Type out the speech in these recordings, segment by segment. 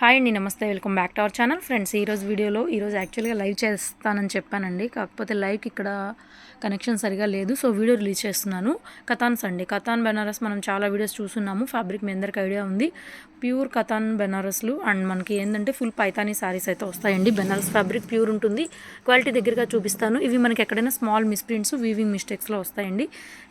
Hi అండి నమస్తే. Welcome back to our channel. Friends ఈరోజు వీడియోలో ఈరోజు యాక్చువల్గా లైవ్ చేస్తానని చెప్పానండి. కాకపోతే లైవ్కి ఇక్కడ కనెక్షన్ సరిగా లేదు సో వీడియో రిలీజ్ చేస్తున్నాను. కథాన్స్ అండి కథాన్ బెనారస్ మనం చాలా వీడియోస్ చూస్తున్నాము. ఫ్యాబ్రిక్ మీ అందరికీ ఐడియా ఉంది. ప్యూర్ కథాన్ బెనారస్లు అండ్ మనకి ఏంటంటే ఫుల్ పైతానీ సారీస్ అయితే వస్తాయండి. బెనారస్ ఫ్యాబ్రిక్ ప్యూర్ ఉంటుంది. క్వాలిటీ దగ్గరగా చూపిస్తాను. ఇవి మనకి ఎక్కడైనా స్మాల్ మిస్ప్రింట్స్ వీవింగ్ మిస్టేక్స్లో వస్తాయండి.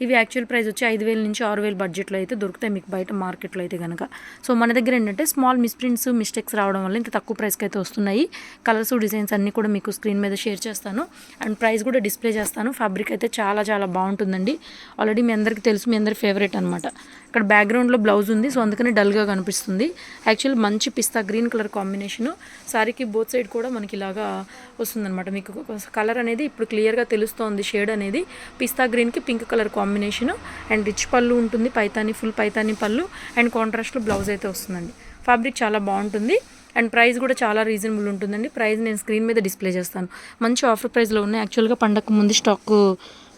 ఇవి యాక్చువల్ ప్రైస్ వచ్చి ఐదు వేల నుంచి ఆరు వేల బడ్జెట్లో అయితే దొరుకుతాయి మీకు బయట మార్కెట్లో అయితే కనుక సో మన దగ్గర ఏంటంటే స్మాల్ మిస్ప్రింట్స్ మిస్టేక్స్ రావడం వల్ల ఇంత తక్కువ ప్రైస్కి అయితే వస్తున్నాయి. కలర్స్ డిజైన్స్ అన్నీ కూడా మీకు స్క్రీన్ మీద షేర్ చేస్తాను. అండ్ ప్రైస్ కూడా డిస్ప్లే చేస్తాను. ఫ్యాబ్రిక్ అయితే చాలా చాలా బాగుంటుందండి. ఆల్రెడీ మీ అందరికీ తెలుసు మీ అందరి ఫేవరెట్ అనమాట ఇక్కడ బ్యాక్గ్రౌండ్లో బ్లౌజ్ ఉంది సో అందుకని డల్గా కనిపిస్తుంది. యాక్చువల్ మంచి పిస్తా గ్రీన్ కలర్ కాంబినేషను. సారీకి బోత్ సైడ్ కూడా మనకి ఇలాగా వస్తుందన్నమాట. మీకు కలర్ అనేది ఇప్పుడు క్లియర్గా తెలుస్తోంది షేడ్ అనేది. పిస్తా గ్రీన్కి pink colour combination. And rich పళ్ళు ఉంటుంది పైతాని ఫుల్ పైతాని పళ్ళు. అండ్ కాంట్రాస్ట్లో బ్లౌజ్ అయితే వస్తుందండి. ఫ్యాబ్రిక్ చాలా బాగుంటుంది. అండ్ ప్రైస్ కూడా చాలా రీజనబుల్ ఉంటుందండి. ప్రైస్ నేను స్క్రీన్ మీద డిస్ప్లే చేస్తాను. మంచి ఆఫర్ ప్రైస్లో ఉన్నాయి. యాక్చువల్గా పండగ ముందు స్టాక్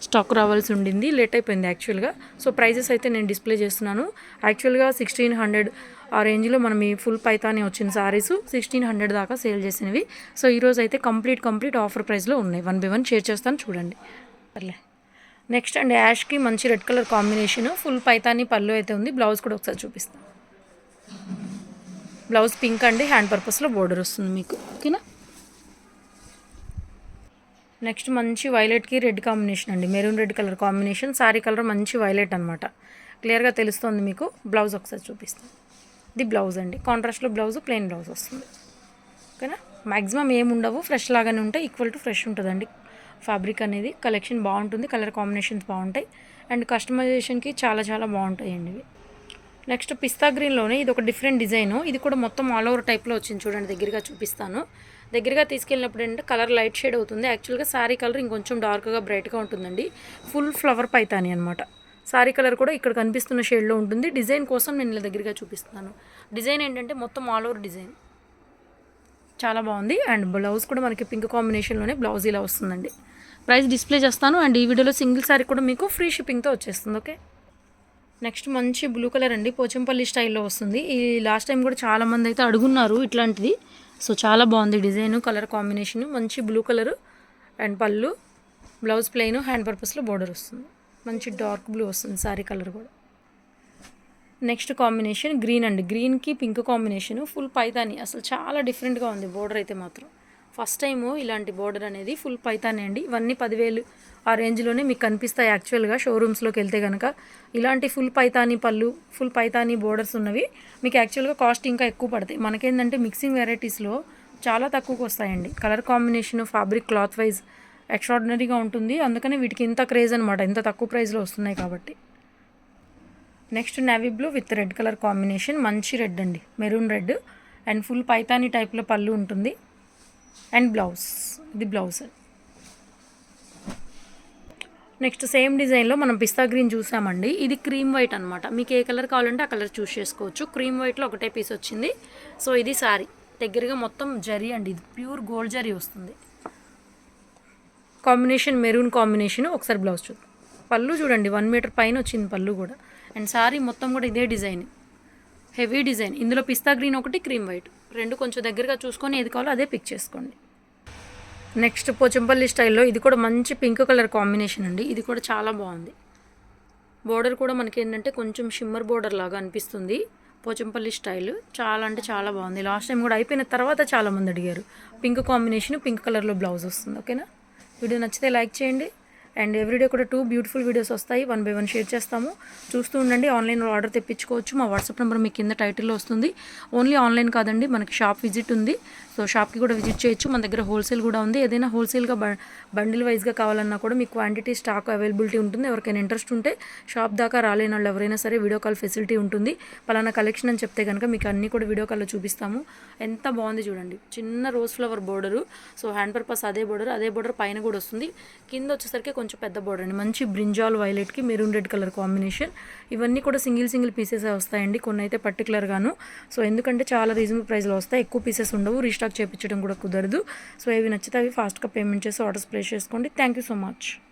స్టాక్ రావాల్సి ఉండింది. లేట్ అయిపోయింది యాక్చువల్గా సో ప్రైజెస్ అయితే నేను డిస్ప్లే చేస్తున్నాను. యాక్చువల్గా సిక్స్టీన్ హండ్రెడ్ ఆ రేంజ్లో మనం ఈ ఫుల్ పైతానే వచ్చిన సారీస్ సిక్స్టీన్ హండ్రెడ్ దాకా సేల్ చేసినవి. సో ఈరోజు అయితే కంప్లీట్ కంప్లీట్ ఆఫర్ ప్రైస్లో ఉన్నాయి. వన్ బై వన్ షేర్ చేస్తాను. చూడండి. పర్లే. నెక్స్ట్ అండ్ యాష్కి మంచి red colour combination full Paithani పళ్ళు అయితే ఉంది. బ్లౌజ్ కూడా ఒకసారి చూపిస్తాను. బ్లౌజ్ పింక్ అండి హ్యాండ్ పర్పస్లో బోర్డర్ వస్తుంది మీకు. ఓకేనా? నెక్స్ట్ మంచి వైలెట్కి రెడ్ కాంబినేషన్ అండి maroon red colour combination sari colour మంచి వైలెట్ అనమాట క్లియర్గా తెలుస్తుంది మీకు బ్లౌజ్ ఒకసారి చూపిస్తాను. ఇది బ్లౌజ్ అండి కాంట్రాస్ట్లో బ్లౌజ్ ప్లెయిన్ బ్లౌజ్ వస్తుంది. ఓకేనా? మ్యాక్సిమం ఏముండవు ఫ్రెష్ లాగానే ఉంటాయి ఈక్వల్ టు ఫ్రెష్ ఉంటుందండి. ఫ్యాబ్రిక్ అనేది కలెక్షన్ బాగుంటుంది కలర్ కాంబినేషన్స్ బాగుంటాయి. అండ్ కస్టమైజేషన్కి చాలా చాలా బాగుంటాయండి ఇవి. నెక్స్ట్ పిస్తా గ్రీన్లోనే ఇది ఒక డిఫరెంట్ డిజైన్. ఇది కూడా మొత్తం ఆల్ ఓవర్ టైప్లో వచ్చింది చూడండి దగ్గరగా చూపిస్తాను. దగ్గరగా తీసుకెళ్ళినప్పుడు ఏంటంటే కలర్ లైట్ షేడ్ అవుతుంది. యాక్చువల్గా శారీ కలర్ ఇంకొంచెం డార్క్గా బ్రైట్గా ఉంటుందండి. ఫుల్ ఫ్లవర్ పైతాని అనమాట శారీ కలర్ కూడా ఇక్కడ కనిపిస్తున్న షేడ్లో ఉంటుంది. డిజైన్ కోసం నేను ఇలా దగ్గరగా చూపిస్తున్నాను. డిజైన్ ఏంటంటే మొత్తం ఆల్ ఓవర్ డిజైన్. చాలా బాగుంది. అండ్ బ్లౌజ్ కూడా మనకి పింక్ కాంబినేషన్లోనే బ్లౌజ్ ఇలా వస్తుందండి. ప్రైస్ డిస్ప్లే చేస్తాను. అండ్ ఈ వీడియోలో సింగిల్ శారీ కూడా మీకు ఫ్రీ షిప్పింగ్తో వచ్చేస్తుంది. ఓకే? నెక్స్ట్ మంచి బ్లూ కలర్ అండి. పోచంపల్లి స్టైల్లో వస్తుంది. ఈ లాస్ట్ టైం కూడా చాలామంది అయితే అడుగున్నారు ఇట్లాంటిది. సో చాలా బాగుంది డిజైన్ కలర్ కాంబినేషన్. మంచి బ్లూ కలర్ అండ్ పళ్ళు బ్లౌజ్ ప్లెయిన్ హ్యాండ్ పర్పస్లో బోర్డర్ వస్తుంది. మంచి డార్క్ బ్లూ వస్తుంది సారీ కలర్ కూడా. నెక్స్ట్ కాంబినేషన్ గ్రీన్ అండి. గ్రీన్కి పింక్ కాంబినేషన్. ఫుల్ పైతాని. అసలు చాలా డిఫరెంట్గా ఉంది బోర్డర్ అయితే మాత్రం. ఫస్ట్ టైము ఇలాంటి బోర్డర్ అనేది ఫుల్ పైతానే అండి. ఇవన్నీ పదివేలు ఆ రేంజ్లోనే మీకు కనిపిస్తాయి యాక్చువల్గా షోరూమ్స్లోకి వెళ్తే కనుక ఇలాంటి ఫుల్ పైతానీ పళ్ళు ఫుల్ పైతానీ బోర్డర్స్ ఉన్నవి మీకు యాక్చువల్గా కాస్ట్ ఇంకా ఎక్కువ పడతాయి. మనకేంటంటే మిక్సింగ్ వెరైటీస్లో చాలా తక్కువకి వస్తాయండి. Colour combination fabric cloth wise ఎక్స్ట్రాడినరీగా ఉంటుంది. అందుకని వీటికి ఇంత క్రేజ్ అనమాట ఇంత తక్కువ ప్రైస్లో వస్తున్నాయి కాబట్టి. Next navy blue with red colour combination. మంచి రెడ్ అండి. Maroon red and full Paithani టైప్లో పళ్ళు ఉంటుంది. And blouse. ఇది బ్లౌజ్. నెక్స్ట్ సేమ్ డిజైన్లో మనం పిస్తా గ్రీన్ చూసామండి. ఇది క్రీమ్ వైట్ అనమాట మీకు ఏ కలర్ కావాలంటే ఆ కలర్ చూస్ చేసుకోవచ్చు. క్రీమ్ వైట్లో ఒకటే పీస్ వచ్చింది. సో ఇది సారీ. దగ్గరగా మొత్తం జరీ అండి. ఇది ప్యూర్ గోల్డ్ జరీ వస్తుంది. Combination maroon combination. ఒకసారి బ్లౌజ్ చూద్దాం. పళ్ళు చూడండి. వన్ మీటర్ పైన వచ్చింది పళ్ళు కూడా. అండ్ సారీ మొత్తం కూడా ఇదే డిజైన్. Heavy design. ఇందులో పిస్తా గ్రీన్ ఒకటి క్రీమ్ వైట్. రెండు కొంచెం దగ్గరగా చూసుకొని ఏది కావాలో అదే పిక్ చేసుకోండి. నెక్స్ట్ పోచంపల్లి స్టైల్లో ఇది కూడా మంచి పింక్ కలర్ కాంబినేషన్ అండి. ఇది కూడా చాలా బాగుంది. బోర్డర్ కూడా మనకి ఏంటంటే కొంచెం షిమ్మర్ బోర్డర్ లాగా అనిపిస్తుంది. పోచంపల్లి స్టైల్ చాలా అంటే చాలా బాగుంది. లాస్ట్ టైం కూడా అయిపోయిన తర్వాత చాలామంది అడిగారు. పింక్ కాంబినేషన్ పింక్ కలర్లో బ్లౌజ్ వస్తుంది. ఓకేనా? వీడియో నచ్చితే లైక్ చేయండి. అండ్ ఎవ్రీడే కూడా టూ బ్యూటిఫుల్ వీడియోస్ వస్తాయి. వన్ బై వన్ షేర్ చేస్తాము. చూస్తూ ఉండండి. ఆన్లైన్లో ఆర్డర్ తెప్పించుకోవచ్చు. మా వాట్సాప్ నెంబర్ మీ కింద టైటిల్లో వస్తుంది. ఓన్లీ ఆన్లైన్ కాదండి మనకి షాప్ విజిట్ ఉంది. సో షాప్కి కూడా విజిట్ చేయొచ్చు. మన దగ్గర హోల్సేల్ కూడా ఉంది. ఏదైనా హోల్సేల్గా బండిల్ వైజ్గా కావాలన్నా కూడా మీకు క్వాంటిటీ స్టాక్ అవైలబిలిటీ ఉంటుంది. ఎవరికైనా ఇంట్రెస్ట్ ఉంటే షాప్ దాకా రాలేని వాళ్ళు ఎవరైనా సరే వీడియో కాల్ ఫెసిలిటీ ఉంటుంది. పలానా కలెక్షన్ అని చెప్తే కనుక మీకు అన్నీ కూడా వీడియో కాల్లో చూపిస్తాము. ఎంత బాగుంది చూడండి. చిన్న rose flower border. So hand purpose అదే బోర్డర్. అదే బోర్డర్ పైన కూడా వస్తుంది. కింద వచ్చేసరికి కొంచెం పెద్ద బోర్డర్ అండి. మంచి బ్రింజాల్ వైలెట్కి మెరూన్ రెడ్ కలర్ కాంబినేషన్ ఇవన్నీ కూడా సింగిల్ సింగిల్ పీసెస్ వస్తాయండి. కొన్ని అయితే పర్టికులర్గాను సో ఎందుకంటే చాలా రీజనబుల్ ప్రైస్లో వస్తాయి. ఎక్కువ పీసెస్ ఉండవు. రీస్టాక్ చేయించడం కూడా కుదరదు. సో ఇవి నచ్చితే అవి ఫాస్ట్గా పేమెంట్ చేసి ఆర్డర్స్ ప్లేస్ చేసుకోండి. Thank you so much